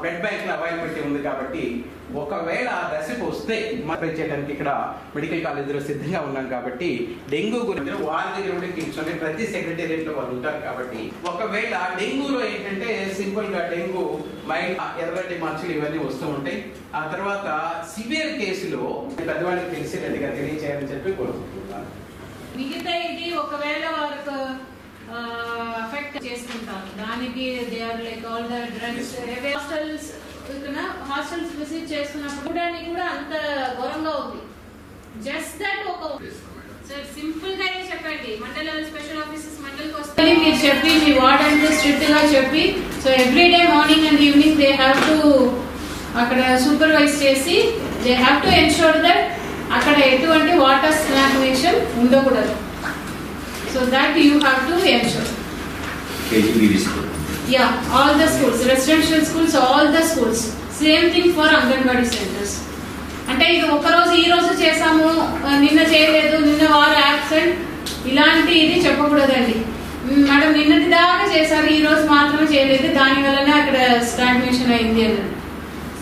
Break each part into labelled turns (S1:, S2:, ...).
S1: Blood bank availability ఉంది కాబట్టి ఒకవేళ దశకు వస్తే మార్పై చేయడానికి ఇక్కడ మెడికల్ కాలేజీలో సిద్ధంగా ఉన్నాం కాబట్టి డెంగ్యూ గురించి వాళ్ళ దగ్గర కూడా కూర్చొని ప్రతి సెక్రటేరియట్లో వాళ్ళు ఉంటారు కాబట్టి ఒకవేళ డెంగ్యూలో ఏంటంటే సింపుల్గా డెంగ్యూ మైండ్ ఎర్రటి మనుషులు ఇవన్నీ వస్తూ ఉంటాయి. ఆ తర్వాత సివియర్ కేసులో పెద్దవాళ్ళకి తెలిసేటట్టుగా తెలియచేయాలని చెప్పి కోరుకుంటున్నాను.
S2: మిగతా ఇది ఒకవేళ వారికి అఫెక్ట్ చేసుకుంటారు దానికి they are like all the drugs hostels hostels visit చేస్తున్నప్పుడు చూడడానికి కూడా అంత ఘోరంగా ఉంది. జస్ట్ దట్ ఒక సార్ సింపుల్ గానే చెప్పండి. మండల స్పెషల్ ఆఫీసర్స్ మండలికి వస్తే మీరు చెప్పి మీ వార్డ్ అంటే స్ట్రిక్ట్గా చెప్పి so every day morning and evening they have to అక్కడ సూపర్వైజ్ చేసి they have to ensure that అక్కడ ఎటువంటి వాటర్ స్నాగ్నేషన్ ఉండకూడదు. So that you have to
S3: school
S2: yeah all the schools residential schools all the schools same thing for anganwadi centres అంటే ఇది ఒక రోజు ఈ రోజు చేసాము నిన్న చేయలేదు నిన్న వారు యాబ్సెంట్ ఇలాంటి ఇది చెప్పకూడదండి. మేడం నిన్నటి దాకా చేశారు ఈ రోజు మాత్రమే చేయలేదు. దాని వల్లనే అక్కడ స్టాగ్నేషన్ అయింది అన్నది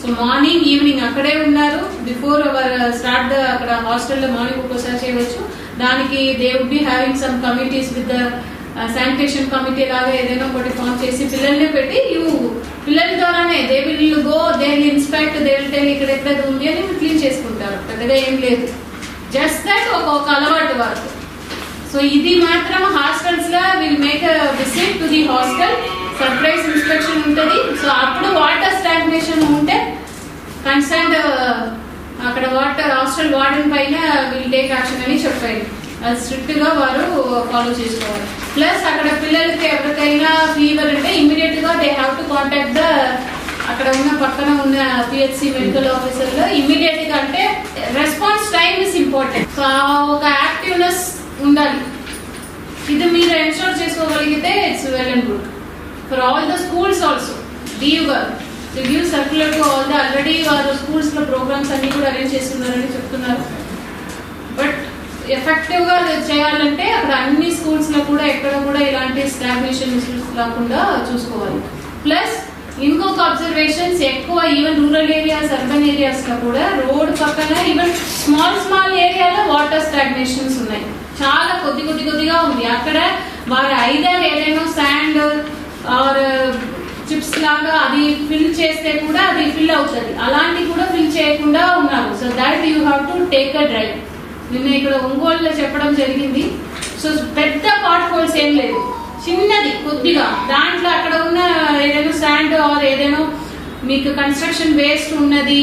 S2: సో మార్నింగ్ ఈవినింగ్ అక్కడే ఉన్నారు. బిఫోర్ అవర్ స్టార్ట్ అక్కడ హాస్టల్లో మార్నింగ్ ఒక్కోసారి చేయవచ్చు. దానికి they would be having some committees with the sanitation committee లాగా ఏదైనా ఒకటి ఫామ్ చేసి పిల్లల్ని పెట్టి యూ పిల్లల ద్వారానే they will go they will inspect they will tell ఇక్కడ ఎక్కడ ఉంది అని క్లీన్ చేసుకుంటారు. పెద్దగా ఏం లేదు. జస్ట్ దట్ ఒక ఒక అలవాటు వరకు. సో ఇది మాత్రం హాస్టల్స్లో will make visit to the hostel surprise inspection ఉంటుంది. సో అప్పుడు వాటర్ స్టాగ్నేషన్ ఉంటే కన్సర్న్ వాటర్ వార్డెన్ పైన విల్ టేక్ యాక్షన్ అని చెప్పారు. అది స్ట్రిక్ట్గా వారు ఫాలో చేసుకోవాలి. ప్లస్ అక్కడ పిల్లలకి ఎవరికైనా ఫీవర్ అంటే ఇమీడియట్గా they have to contact the అక్కడ ఉన్న పక్కన ఉన్న పిహెచ్సి మెడికల్ ఆఫీసర్లో ఇమీడియట్గా అంటే response time is important so ఒక యాక్టివ్నెస్ ఉండాలి. ఇది మీరు ఎన్షోర్ చేసుకోగలిగితే it's well and good for all the schools also DEO గారు review give circular to all the already వారు స్కూల్స్లో ప్రోగ్రామ్స్ అన్ని కూడా అరేంజ్ చేస్తున్నారని చెప్తున్నారు. బట్ ఎఫెక్టివ్గా చేయాలంటే అక్కడ అన్ని స్కూల్స్లో కూడా ఎక్కడ కూడా ఇలాంటి స్టాగ్నేషన్ ఇష్యూస్ రాకుండా చూసుకోవాలి. ప్లస్ ఇంకొక అబ్జర్వేషన్స్ ఎక్కువ ఈవెన్ రూరల్ ఏరియాస్ అర్బన్ ఏరియాస్లో కూడా రోడ్ పక్కన ఈవెన్ స్మాల్ స్మాల్ ఏరియాలో వాటర్ స్టాగ్నేషన్స్ ఉన్నాయి. చాలా కొద్ది కొద్ది కొద్దిగా ఉంది. అక్కడ వారు ఐదర్ ఏదైనా శాండ్ ఆర్ చిప్స్ లాగా అది ఫిల్ చేస్తే కూడా అది ఫిల్ అవుతుంది. అలాంటి కూడా ఫిల్ చేయకుండా ఉన్నారు. So that you have to take a drive నిన్న ఇక్కడ ఒంగోలులో చెప్పడం జరిగింది. సో పెద్ద పాట్ హోల్స్ ఏం లేదు. చిన్నది కొద్దిగా. దాంట్లో అక్కడ ఉన్న ఏదైనా శాండ్ ఆర్ ఏదైనా మీకు కన్స్ట్రక్షన్ వేస్ట్ ఉన్నది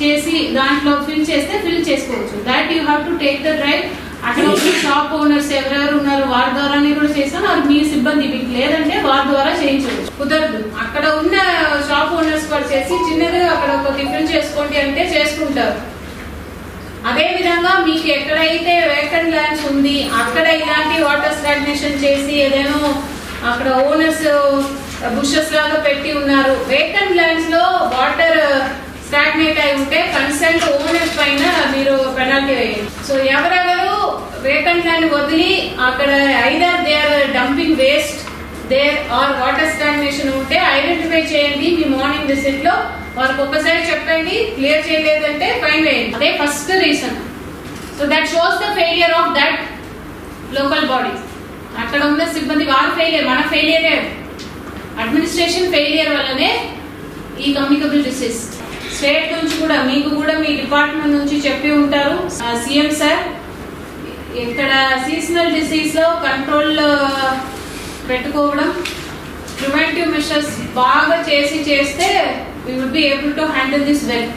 S2: చేసి దాంట్లో ఫిల్ చేస్తే ఫిల్ చేసుకోవచ్చు. That you have to take the drive అక్కడ షాప్ ఓనర్స్ ఎవరెవరు ఉన్నారు వారి ద్వారానే కూడా చేస్తాను. అది మీ సిబ్బంది. మీకు లేదంటే వారి ద్వారా చేయించవచ్చు. ఏర్పాటు చేసి చిన్నదిగా అక్కడ ఒక టిఫిన్ చేసుకోండి అంటే చేసుకుంటారు. అదే విధంగా మీకు ఎక్కడైతే వేకెంట్ ల్యాండ్స్ ఉంది అక్కడ ఇలాంటి వాటర్ స్టాగ్నేషన్ చేసి ఏదైనా అక్కడ ఓనర్స్ బుషెస్ లాగా పెట్టి ఉన్నారు. వేకెంట్ ల్యాండ్స్లో వాటర్ స్టాగ్నేట్ అయి ఉంటే కన్సల్ట్ ఓనర్స్ పైన మీరు పెనాల్టీ వేయండి. సో ఎవరెవరు వేకెంట్ ల్యాండ్ వదిలి అక్కడ either they are dumping waste there are water stagnation ఉంటే ఐడెంటిఫై చేయండి మీ మార్నింగ్ విజిట్లో వారికి ఒక్కసారి చెప్పండి క్లియర్ చేయలేదంటే ఫైన్ వేయండి అదే first reason so that shows the failure of that local body అక్కడ ఉన్న సిబ్బంది వాళ్ళ ఫెయిలియర్ మన ఫెయిలియరే అడ్మినిస్ట్రేషన్ ఫెయిలియర్ వల్లనే ఈ కమ్యూనికబుల్ డిసీజ్ స్టేట్ నుంచి కూడా మీకు కూడా మీ డిపార్ట్మెంట్ నుంచి చెప్పి ఉంటారు. సీఎం సార్ ఇక్కడ సీజనల్ డిసీజ్లో కంట్రోల్ పెట్టుకోవడం. ప్రివెంటివ్ మెషర్స్ బాగా చేసి చేస్తే we would be able to handle this well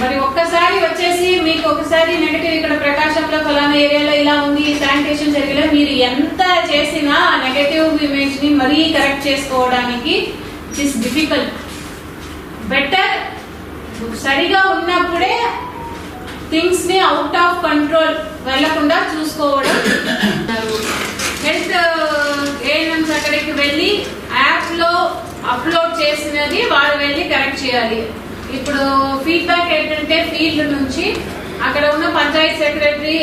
S2: మరి ఒక్కసారి వచ్చేసి మీకు ఒకసారి నెగటివ్ ఇక్కడ ప్రకాశంలో ఫలానా ఏరియాలో ఇలా ఉంది శానిటేషన్ జరిగిన మీరు ఎంత చేసినా నెగటివ్ ఇమేజ్ని మరీ కరెక్ట్ చేసుకోవడానికి ఇట్ ఇస్ డిఫికల్ట్ బెటర్ సరిగా ఉన్నప్పుడే థింగ్స్ని అవుట్ ఆఫ్ కంట్రోల్ వెళ్ళకుండా చూసుకోవడం. వెళ్ళి యాప్లో అప్లోడ్ చేసినది వాడు వెళ్ళి కరెక్ట్ చేయాలి. ఇప్పుడు ఫీడ్బ్యాక్ ఏంటంటే ఫీల్డ్ నుంచి అక్కడ ఉన్న పంచాయత్ సెక్రటరీ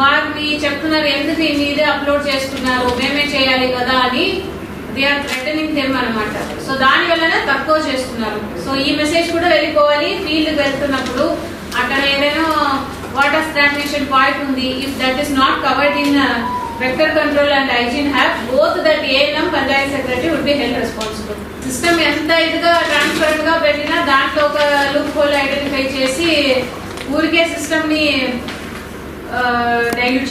S2: వారిని చెప్తున్నారు ఎందుకు మీదే అప్లోడ్ చేస్తున్నారు? మేమే చేయాలి కదా అని. దే ఆర్ థ్రెటనింగ్ దెమ్ అనమాట సో దాని వల్లనే తక్కువ చేస్తున్నారు. సో ఈ మెసేజ్ కూడా వెళ్ళిపోవాలి. ఫీల్డ్కి వెళ్తున్నప్పుడు అక్కడ ఏదైనా వాటర్ స్టాగ్నేషన్ పాయింట్ ఉంది. If that is not covered in vector control and hygiene have both that ANM panchayat secretary would be held responsible system ఎంత ఇదిగా ట్రాన్స్పరెంట్గా పెట్టినా దాంట్లో ఒక లుక్ హోల్ ఐడెంటిఫై చేసి ఊరికే సిస్టమ్ని డైల్యూట్